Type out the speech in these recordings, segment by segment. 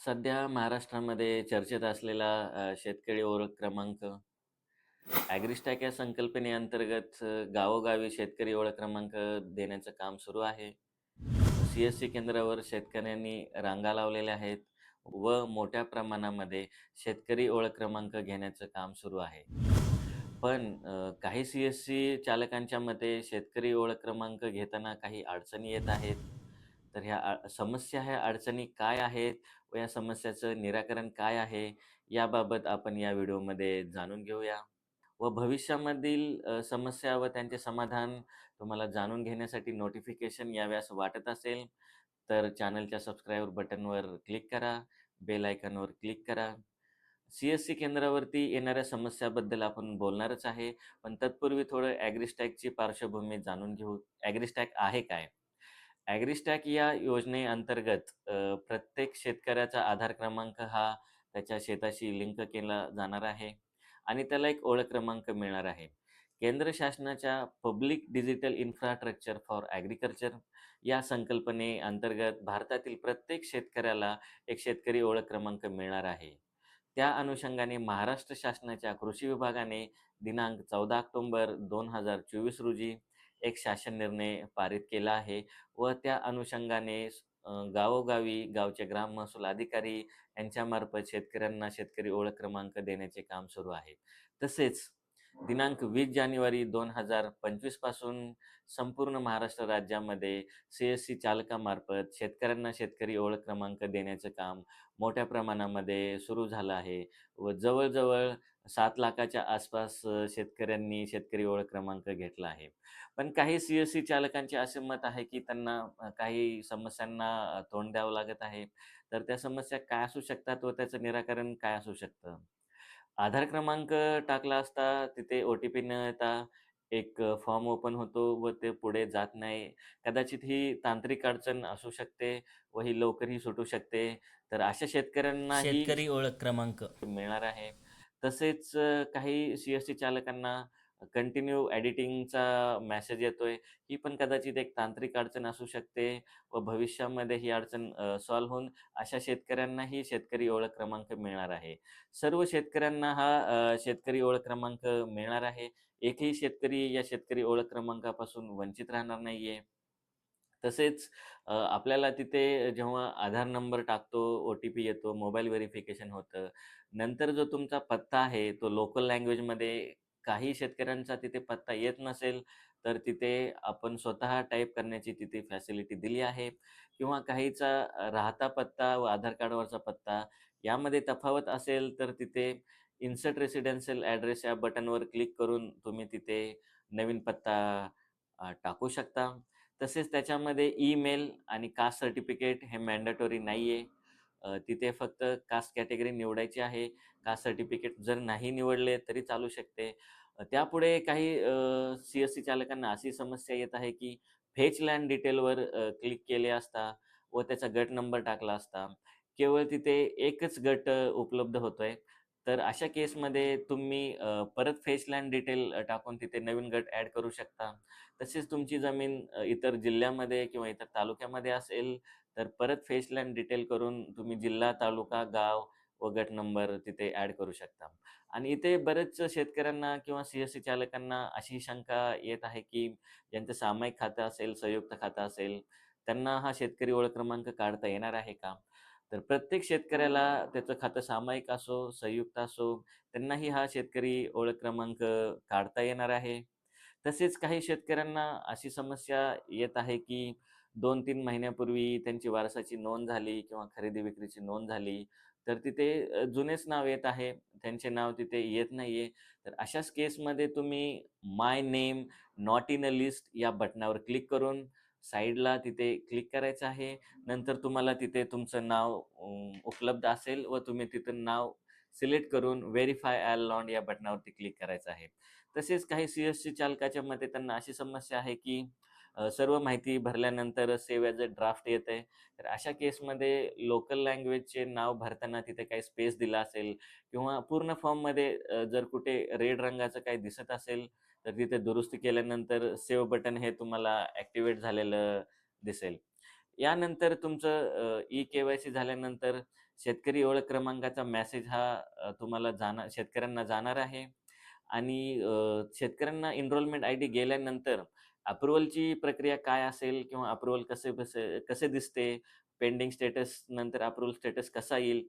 सध्या महाराष्ट्रामध्ये चर्चेत असलेला अ, शेतकरी ओळख क्रमांक ॲग्रिस्टॅक या संकल्पनेअंतर्गत अ, गावोगावी शेतकरी ओळख क्रमांक देण्याचं काम सुरू आहे. सी एस सी केंद्रावर शेतकऱ्यांनी रांगा लावलेल्या आहेत व मोठ्या प्रमाणामध्ये शेतकरी ओळख क्रमांक घेण्याचं काम सुरू आहे. पण अ, काही सी एस सी चालकांच्या मते शेतकरी ओळख क्रमांक घेताना काही अडचणी येत आहेत. तर ह्या समस्या ह्या अडचणी काय आहेत व या समस्याचं निराकरण काय आहे, याबाबत आपण या व्हिडिओमध्ये जाणून घेऊया. व भविष्यामधील समस्या व त्यांचे समाधान तुम्हाला जाणून घेण्यासाठी नोटिफिकेशन याव्यास वाटत असेल, तर चॅनलच्या सबस्क्राईबर बटनवर क्लिक करा, बेल आयकॉनवर क्लिक करा. सी एस सी केंद्रावरती येणाऱ्या समस्याबद्दल आपण बोलणारच आहे. पण तत्पूर्वी थोडं ॲग्रिस्टॅकची पार्श्वभूमी जाणून घेऊ. ॲग्रिस्टॅक आहे काय? ॲग्रिस्टॅक या योजनेअंतर्गत प्रत्येक शेतकऱ्याचा आधार क्रमांक हा त्याच्या शेताशी लिंक केला जाणार आहे आणि त्याला एक ओळख क्रमांक मिळणार आहे. केंद्र शासनाच्या public digital infrastructure for agriculture या संकल्पने अंतर्गत भारतातील प्रत्येक शेतकऱ्याला एक शेतकरी ओळख क्रमांक मिळणार आहे. त्या अनुषंगाने महाराष्ट्र शासनाच्या कृषी विभागाने दिनांक चौदा ऑक्टोंबर दोन हजार चोवीस रोजी एक शासन निर्णय पारित केला आहे व त्या अनुषंगाने गावोगावी गावचे ग्राम महसूल अधिकारी यांच्यामार्फत शेतकऱ्यांना शेतकरी ओळख क्रमांक देण्याचे काम सुरू आहे. तसेच दिनांक वीस जानेवारी 2025 पासून संपूर्ण महाराष्ट्र राज्यामध्ये सी एस सी चालकामार्फत शेतकऱ्यांना शेतकरी ओळख क्रमांक देण्याचं काम मोठ्या प्रमाणामध्ये सुरू झालं आहे व जवळजवळ 7 लाखाच्या आसपास शेतकऱ्यांनी शेतकरी ओळख क्रमांक घेतला आहे. पण काही सी एस सी चालकांचे असे मत आहे, की त्यांना काही समस्यांना तोंड द्यावं लागत आहे. तर त्या समस्या काय असू शकतात व त्याचं निराकरण काय असू शकतं? आधार क्रमांक टाकला असता तिथे ओ-टी-पी न येता एक फॉर्म ओपन होतो व ते पुढे जात नाही. कदाचित ही तांत्रिक अडचण असू शकते व ही लवकरही सुटू शकते. तर अशा शेतकऱ्यांनाही शेतकरी ओळख क्रमांक मिळणार आहे. तसेच काही सी एस टी चालकांना कंटिन्यू एडिटिंगचा मेसेज येतोय. ही पण कदाचित एक तांत्रिक अडचण असू शकते व भविष्यामध्ये ही अडचण सॉल्व्ह होऊन अशा शेतकऱ्यांनाही शेतकरी ओळख क्रमांक मिळणार आहे. सर्व शेतकऱ्यांना हा शेतकरी ओळख क्रमांक मिळणार आहे. एकही शेतकरी या शेतकरी ओळख क्रमांकापासून वंचित राहणार नाहीये. तसेच आपल्याला तिथे जेव्हा आधार नंबर टाकतो, ओ-टी-पी येतो, मोबाईल व्हेरिफिकेशन होतं. नंतर जो तुमचा पत्ता आहे, तो लोकल लँग्वेजमध्ये काही शेतकऱ्यांचा तिथे पत्ता येत नसेल, तर तिथे आपण स्वतः टाईप करण्याची तिथे फॅसिलिटी दिली आहे किंवा काहीचा राहता पत्ता व आधार कार्डवरचा पत्ता यामध्ये तफावत असेल, तर तिथे इन्सर्ट रेसिडेन्शियल ॲड्रेस या बटनवर क्लिक करून तुम्ही तिथे नवीन पत्ता टाकू शकता. तसेच त्याच्यामध्ये ईमेल आणि कास्ट सर्टिफिकेट हे मॅन्डेटरी नाही आहे. तिथे फक्त कास्ट कॅटेगरी निवडायची आहे. कास्ट सर्टिफिकेट जर नाही निवडले तरी चालू शकते. त्यापुढे काही सी एस सी चालकांना अशी समस्या येत आहे, की फेच लँड डिटेलवर क्लिक केले असता व त्याचा गट नंबर टाकला असता. केवळ तिथे एकच गट उपलब्ध होतोय. तर अशा केसमध्ये तुम्ही परत फेसलँड डिटेल टाकून तिथे नवीन गट ॲड करू शकता. तसेच तुमची जमीन इतर जिल्ह्यामध्ये किंवा इतर तालुक्यामध्ये असेल, तर परत फेसलँड डिटेल करून तुम्ही जिल्हा, तालुका, गाव व गट नंबर तिथे ॲड करू शकता. आणि इथे बरेच शेतकऱ्यांना किंवा सी एस सी चालकांना अशी शंका येत आहे, की ज्यांचं सामायिक खातं असेल, संयुक्त खातं असेल, त्यांना हा शेतकरी ओळख क्रमांक काढता येणार आहे का? तर प्रत्येक शेतकऱ्याला त्याचं खातं सामायिक असो, संयुक्त असो, त्यांनाही हा शेतकरी ओळख क्रमांक काढता येणार आहे. तसेच काही शेतकऱ्यांना अशी समस्या येत आहे, की 2-3 महिन्यापूर्वी त्यांची वारसाची नोंद झाली किंवा खरेदी-विक्रीची नोंद झाली, तर तिथे जुनेच नाव येत आहे. त्यांचे नाव तिथे येत नाहीये. तर अशाच केसमध्ये तुम्ही my name not in a list या बटनावर क्लिक करून साईडला तिथे क्लिक करायचं आहे. नंतर तुम्हाला तिथे तुमचं नाव उपलब्ध असेल व तुम्ही तिथं नाव सिलेक्ट करून व्हेरीफाय ॲल लॉन्ड या बटनावरती क्लिक करायचं आहे. तसेच काही सी एस सी चालकाच्या मते त्यांना अशी समस्या आहे, की सर्व माहिती भरल्यानंतर सेव्ह ॲज अ ड्राफ्ट येतंय. तर अशा केसमध्ये लोकल लँग्वेजचे नाव भरताना तिथे काही स्पेस दिला असेल किंवा पूर्ण फॉर्ममध्ये जर कुठे रेड रंगाचं काही दिसत असेल, तर तिथे दुरुस्ती केल्यानंतर सेव्ह बटन हे तुम्हाला ऍक्टिव्हेट झालेलं दिसेल. यानंतर तुमचं ई के-वाय-सी झाल्यानंतर शेतकरी ओळख क्रमांकाचा मेसेज हा तुम्हाला जाणार शेतकऱ्यांना जाणार आहे आणि शेतकऱ्यांना इनरोलमेंट आय डी गेल्यानंतर अप्रूव्हलची प्रक्रिया काय असेल किंवा अप्रुवल कसे कसे दिसते, पेंडिंग स्टेटस नंतर अप्रुवल स्टेटस कसा येईल?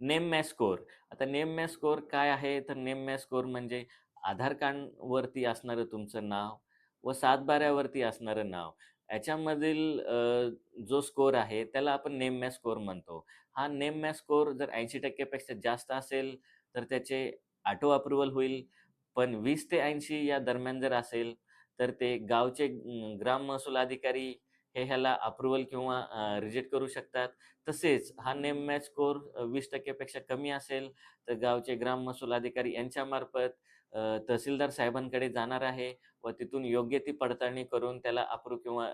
नेम मॅ स्कोर. आता नेम मॅ स्कोर काय आहे? तर नेम मॅ स्कोर म्हणजे आधार कार्डवरती असणारं तुमचं नाव व सातबाऱ्यावरती असणारं नाव याच्यामधील जो स्कोर आहे त्याला आपण नेम मॅ स्कोर म्हणतो. हा नेम मॅ स्कोर जर ऐंशी टक्केपेक्षा जास्त असेल तर त्याचे ऑटो अप्रूव्हल होईल. पण वीस ते 80 या दरम्यान जर असेल तर ते गावचे ग्राम महसूल अधिकारी हे ह्याला अप्रुव्हल किंवा रिजेक्ट करू शकतात. तसेच हा नेम मॅच स्कोर वीस टक्केपेक्षा कमी असेल तर गावचे ग्राम महसूल अधिकारी यांच्यामार्फत तहसीलदार साहेबांकडे जाणार आहे व तिथून योग्य ती पडताळणी करून त्याला अप्रूव्ह किंवा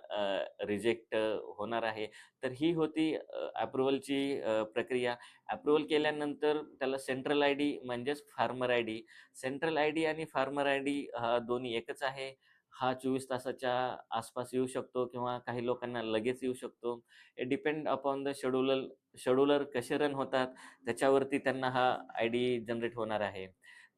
रिजेक्ट होणार आहे. तर ही होती अप्रुव्हलची प्रक्रिया. अप्रुव्हल केल्यानंतर त्याला सेंट्रल आय डी म्हणजेच farmer I D central I D आणि फार्मर आय डी हा दोन्ही एकच आहे. हा 24 तासाच्या आसपास येऊ शकतो किंवा काही लोकांना लगेच येऊ शकतो. हे depend upon the scheduler scheduler कसे रन होतात त्याच्यावरती त्यांना हा आयडी जनरेट होणार आहे.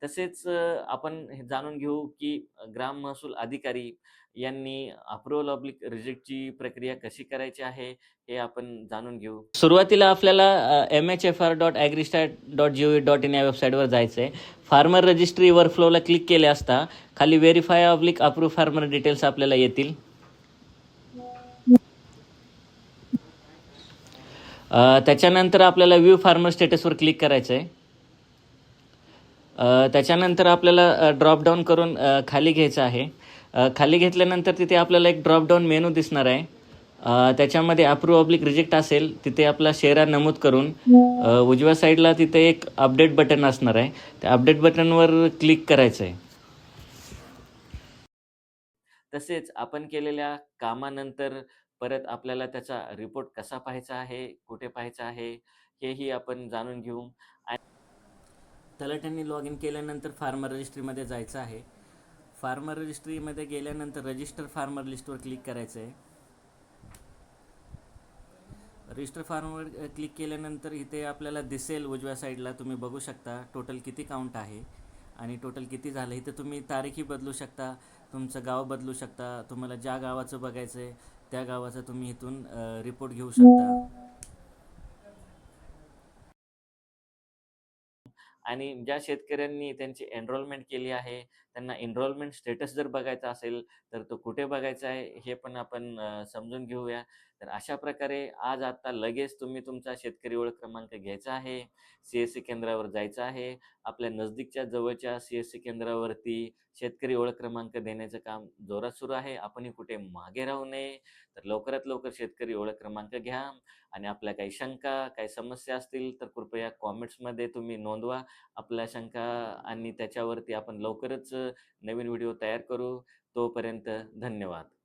तसेच आपण हे जाणून घेऊ की ग्राम महसूल अधिकारी यांनी अप्रुव्हल ऑब्लिक रिजेक्टची प्रक्रिया कशी करायची आहे हे आपण जाणून घेऊ. सुरुवातीला आपल्याला M H F R dot agristack dot G V dot in या वेबसाईटवर जायचं आहे. फार्मर रजिस्ट्री वर्कफ्लोला क्लिक केले असता खाली verify oblique approve farmer details आपल्याला येतील. त्याच्यानंतर आपल्याला व्ह्यू फार्मर स्टेटसवर क्लिक करायचं आहे. त्याच्यानंतर आपल्याला ड्रॉप डाउन करून खाली घ्यायचं आहे. खाली घेतल्यानंतर तिथे आपल्याला एक ड्रॉप डाऊन मेनू दिसणार आहे. त्याच्यामध्ये अप्रूव्ह ऑब्लिक रिजेक्ट असेल तिथे आपला शेरा नमूद करून उजव्या साईडला तिथे एक अपडेट बटन असणार आहे. त्या अपडेट बटनवर क्लिक करायचं आहे. तसेच आपण केलेल्या कामानंतर परत आपल्याला त्याचा रिपोर्ट कसा पाहायचा आहे, कुठे पाहायचा आहे, हेही आपण जाणून घेऊ. तलाठ्यांनी लॉग इन केल्यानंतर फार्मर रजिस्ट्रीमध्ये जायचं आहे. फार्मर रजिस्ट्रीमध्ये गेल्यानंतर रजिस्टर फार्मर लिस्टवर क्लिक करायचं आहे. रजिस्टर फार्मवर क्लिक केल्यानंतर इथे आपल्याला दिसेल उजव्या साईडला तुम्ही बघू शकता टोटल किती काउंट आहे आणि टोटल किती झालं. इथे तुम्ही तारीखही बदलू शकता, तुमचं गाव बदलू शकता. तुम्हाला ज्या गावाचं बघायचं आहे त्या गावाचा तुम्ही इथून रिपोर्ट घेऊ शकता. आणि ज्या शेतकऱ्यांनी त्यांची एनरोलमेंट केली आहे त्यांना एनरोलमेंट स्टेटस जर बघायचा असेल तर तो कुठे बघायचा आहे हे पण आपण समजून घेऊया. तर अशा प्रकारे आज आता लगेच तुम्ही तुमचा शेतकरी ओळख क्रमांक घ्यायचा आहे. सी-एस-सी केंद्रावर जायचं आहे. आपल्या नजदीकच्या जवळच्या सी-एस-सी केंद्रावरती शेतकरी ओळख क्रमांक देण्याचं काम जोरात सुरू आहे. आपणही कुठे मागे राहू नये. तर लवकरात लवकर शेतकरी ओळख क्रमांक घ्या आणि आपल्या काही शंका, काही समस्या असतील तर कृपया कॉमेंट्समध्ये तुम्ही नोंदवा. आपल्या शंका आणि त्याच्यावरती आपण लवकरच नवीन व्हिडिओ तयार करू. तोपर्यंत धन्यवाद.